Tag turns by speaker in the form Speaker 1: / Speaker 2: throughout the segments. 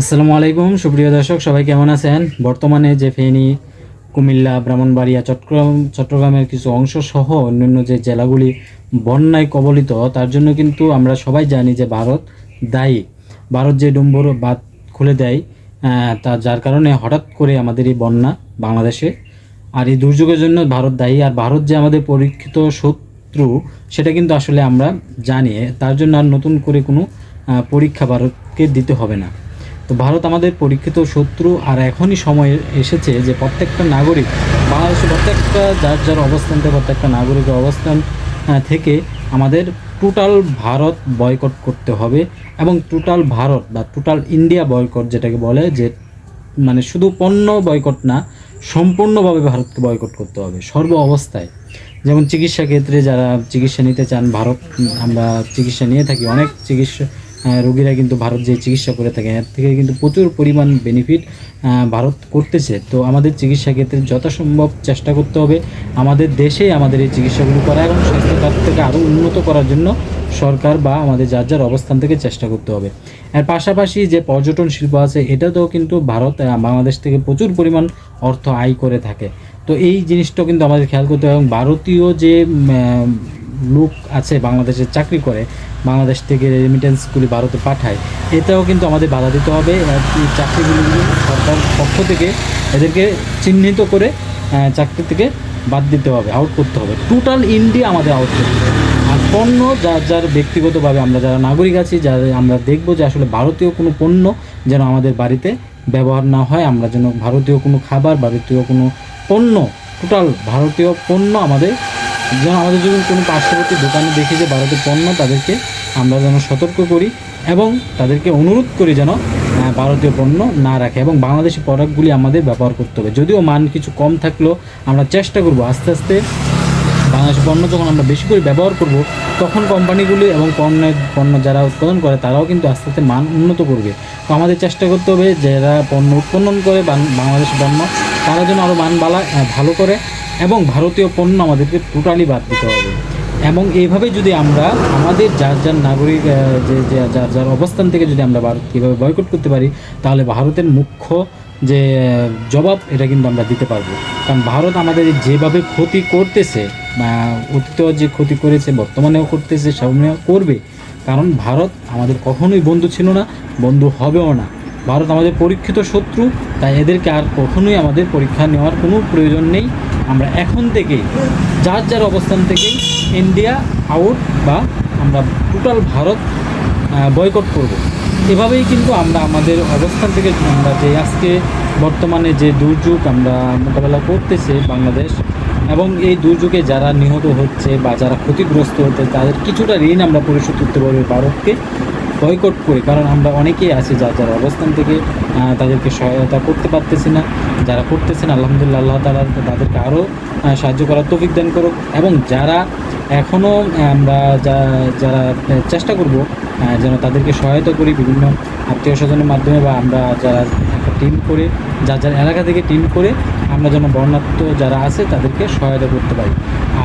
Speaker 1: আসসালামু আলাইকুম, সুপ্রিয় দর্শক, সবাই কেমন আছেন? বর্তমানে যে ফেনী, কুমিল্লা, ব্রাহ্মণবাড়িয়া, চট্টগ্রাম, চট্টগ্রামের কিছু অংশ সহ অন্যান্য যে জেলাগুলি বন্যায় কবলিত, তার জন্য কিন্তু আমরা সবাই জানি যে ভারত দায়ী। ভারত যে ডুম্বর বাঁধ খুলে দেয় তা যার কারণে হঠাৎ করে আমাদের এই বন্যা বাংলাদেশে, আর এই দুর্যোগের জন্য ভারত দায়ী, আর ভারত যে আমাদের পরীক্ষিত শত্রু, সেটা কিন্তু আসলে আমরা জানি। তার জন্য আর নতুন করে কোনো পরীক্ষা ভারতকে দিতে হবে না। তো ভারত আমাদের পরীক্ষিত শত্রু, আর এখনই সময় এসেছে যে প্রত্যেকটা নাগরিক, বাংলাদেশের প্রত্যেকটা যার যার অবস্থান থেকে প্রত্যেকটা নাগরিকের অবস্থান থেকে আমাদের টোটাল ভারত বয়কট করতে হবে এবং টোটাল ভারত বা টোটাল ইন্ডিয়া বয়কট যেটাকে বলে যে মানে শুধু পণ্য বয়কট না, সম্পূর্ণভাবে ভারতকে বয়কট করতে হবে সর্ব অবস্থায়। যেমন চিকিৎসা ক্ষেত্রে যারা চিকিৎসা নিতে চান, ভারত আমরা চিকিৎসা নিয়ে থাকি, অনেক চিকিৎসা রোগীরা কিন্তু ভারত যে চিকিৎসা করে থাকে এর থেকে কিন্তু প্রচুর পরিমাণ বেনিফিট ভারত করতেছে। তো আমাদের চিকিৎসা ক্ষেত্রে যথাসম্ভব চেষ্টা করতে হবে। আমাদের দেশে আমাদের এই চিকিৎসাগুলো করা এবং স্বাস্থ্য খাত থেকে আরও উন্নত করার জন্য সরকার বা আমাদের যার যার অবস্থান থেকে চেষ্টা করতে হবে। এর পাশাপাশি যে পর্যটন শিল্প আছে, এটাতেও কিন্তু ভারত বাংলাদেশ থেকে প্রচুর পরিমাণ অর্থ আয় করে থাকে। তো এই জিনিসটাও কিন্তু আমাদের খেয়াল করতে হবে এবং ভারতীয় যে লোক আছে বাংলাদেশে চাকরি করে, বাংলাদেশ থেকে রেমিটেন্সগুলি ভারতে পাঠায় এটাও কিন্তু আমাদের বাধা দিতে হবে। চাকরিগুলি সরকার পক্ষ থেকে এদেরকে চিহ্নিত করে চাকরি থেকে বাদ দিতে হবে আউট করতে হবে। টোটাল ইন্ডিয়া আমাদের আউট করতে হবে। আর পণ্য, যার যার ব্যক্তিগতভাবে আমরা যারা নাগরিক আছি, যারা আমরা দেখব যে আসলে ভারতীয় কোনো পণ্য যেন আমাদের বাড়িতে ব্যবহার না হয়, আমরা যেন ভারতীয় কোনো খাবার ভারতীয় কোনো পণ্য টোটাল ভারতীয় পণ্য আমাদের যেন আমাদের যদি কোনো পার্শ্ববর্তী দোকানে দেখি যে ভারতের পণ্য তাদেরকে আমরা যেন সতর্ক করি এবং তাদেরকে অনুরোধ করি যেন ভারতীয় পণ্য না রাখে এবং বাংলাদেশি প্রোডাক্টগুলি আমাদের ব্যবহার করতে হবে। যদিও মান কিছু কম থাকলেও আমরা চেষ্টা করব আস্তে আস্তে বাংলাদেশি পণ্য যখন আমরা বেশি করে ব্যবহার করব, তখন কোম্পানিগুলি এবং পণ্যের, পণ্য যারা উৎপাদন করে তারাও কিন্তু আস্তে আস্তে মান উন্নত করবে। তো আমাদের চেষ্টা করতে হবে যারা পণ্য উৎপন্ন করে বাংলাদেশি পণ্য, তারা যেন আরও মান ভালো করে এবং ভারতীয় পণ্য আমাদেরকে টোটালি বাদ দিতে হবে। এবং এইভাবে যদি আমরা আমাদের যার যার নাগরিক যে যার যার অবস্থান থেকে যদি আমরা ভারত কীভাবে বয়কট করতে পারি, তাহলে ভারতের মুখ্য যে, জবাব এটা কিন্তু আমরা দিতে পারব। কারণ ভারত আমাদের যেভাবে ক্ষতি করতেছে, বা অতীতেও যে ক্ষতি করেছে, বর্তমানেও করতেছে, সামনেও করবে, কারণ ভারত আমাদের কখনোই বন্ধু ছিল না, বন্ধু হবেও না। ভারত আমাদের পরীক্ষিত শত্রু, তাই এদেরকে আর কখনোই আমাদের পরীক্ষা নেওয়ার কোনো প্রয়োজন নেই। আমরা এখন থেকেই, যার যার অবস্থান থেকেই ইন্ডিয়া আউট বা আমরা টোটাল ভারত বয়কট করব। এভাবেই কিন্তু আমরা আমাদের অবস্থান থেকে আমরা যে আজকে বর্তমানে যে দুর্যোগ আমরা মোকাবেলা করতেছে বাংলাদেশ এবং এই দুর্যোগে যারা নিহত হচ্ছে বা যারা ক্ষতিগ্রস্ত হচ্ছে, তাদের কিছুটা ঋণ আমরা পরিশোধ করতে পারব ভারতকে। বয়কট করি, কারণ আমরা অনেকেই আছি যার যার অবস্থান থেকে তাদেরকে সহায়তা করতে পারতেছি না, যারা করতেছেন, আলহামদুলিল্লাহ, আল্লাহ তালা তাদেরকে আরও সাহায্য করার তৌফিক দান করুক, এবং যারা এখনও আমরা যা- যারা চেষ্টা করব যেন তাদেরকে সহায়তা করি বিভিন্ন আত্মীয় স্বজনের মাধ্যমে, বা আমরা যারা টিম করে, যার যার এলাকা থেকে টিম করে, আমরা যেন বর্ণাত্ম যারা আছে, তাদেরকে সহায়তা করতে পারি।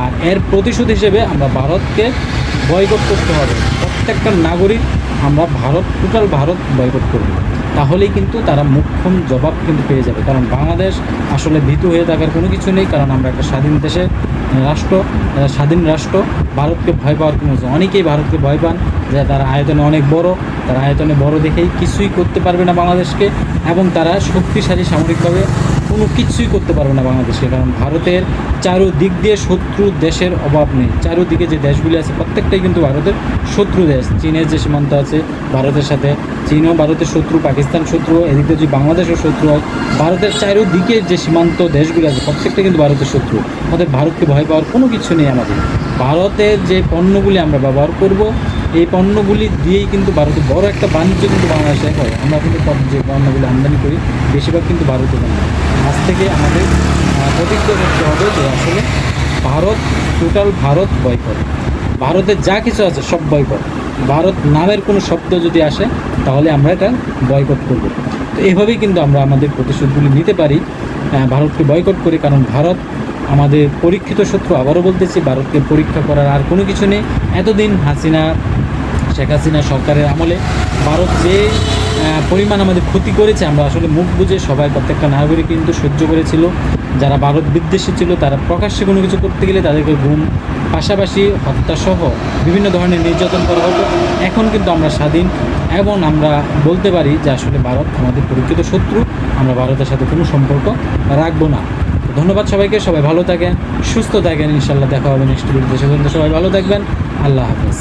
Speaker 1: আর এর প্রতিশোধ হিসেবে আমরা ভারতকে বয়কট করতে হবে। প্রত্যেকটা নাগরিক আমরা ভারত টোটাল ভারত বয়কট করব। তাহলেই কিন্তু তারা মুখ্যম জবাব কিন্তু পেয়ে যাবে। কারণ বাংলাদেশ আসলে ভীতু হয়ে থাকার কোনো কিছু নেই, কারণ আমরা একটা স্বাধীন দেশে রাষ্ট্র স্বাধীন রাষ্ট্র। ভারতকে ভয় পাওয়ার কোনো অনেকেই ভারতকে ভয় পান যে তারা আয়তনে অনেক বড়, তারা আয়তনে বড় দেখেই কিছুই করতে পারবে না বাংলাদেশকে। এবং তারা শক্তিশালী সামরিকভাবে কোনো কিছুই করতে পারবে না বাংলাদেশকে, কারণ ভারতের চারোদিক দিয়ে শত্রু দেশের অভাব নেই। চারোদিকে যে দেশগুলি আছে, প্রত্যেকটাই কিন্তু ভারতের শত্রু দেশ। চীনের যে সীমান্ত আছে, ভারতের সাথে চীনও ভারতের শত্রু, পাকিস্তান শত্রু, এদিকে যদি বাংলাদেশের শত্রু হয়, ভারতের চারোদিকে যে সীমান্ত দেশগুলি আছে প্রত্যেকটা কিন্তু ভারতের শত্রু। আমাদের ভারতকে ভয় পাওয়ার কোনো কিছু নেই আমাদের। ভারতের যে পণ্যগুলি আমরা ব্যবহার করব এই পণ্যগুলি দিয়েই কিন্তু ভারতে বড় একটা বাণিজ্য কিন্তু বাংলাদেশে হয়। আমরা কিন্তু যে পণ্যগুলি আমদানি করি, বেশিরভাগ কিন্তু ভারতীয় পণ্য আজ থেকে আমাদের প্রতিজ্ঞা করতে হবে যে আসলে ভারত টোটাল ভারত বয়কট ভারতের যা কিছু আছে সব বয়কট ভারত নামের কোনো শব্দ যদি আসে, তাহলে আমরা এটা বয়কট করব। তো এভাবেই কিন্তু আমরা আমাদের প্রতিশোধগুলি নিতে পারি। ভারতকে বয়কট করি, কারণ ভারত আমাদের পরীক্ষিত শত্রু। আবারও বলতেছি, ভারতকে পরীক্ষা করার আর কোনো কিছু নেই। এতদিন হাসিনা শেখ হাসিনা সরকারের আমলে ভারত যে পরিমাণ আমাদের ক্ষতি করেছে, আমরা আসলে মুখ বুঝে সবাই প্রত্যেকটা নাগরিক কিন্তু সহ্য করেছিল। যারা ভারত বিদ্বেষী ছিল, তারা প্রকাশ্যে কোনো কিছু করতে গেলে তাদেরকে গুম, পাশাপাশি হত্যাসহ বিভিন্ন ধরনের নির্যাতন করা হতো। এখন কিন্তু আমরা স্বাধীন এবং আমরা বলতে পারি যে আসলে ভারত আমাদের পরিচিত শত্রু। আমরা ভারতের সাথে কোনো সম্পর্ক রাখব না। ধন্যবাদ সবাইকে, সবাই ভালো থাকেন, সুস্থ থাকেন। ইনশাল্লাহ দেখা হবে নেক্সট সে সবাই ভালো থাকবেন। আল্লাহ হাফেজ।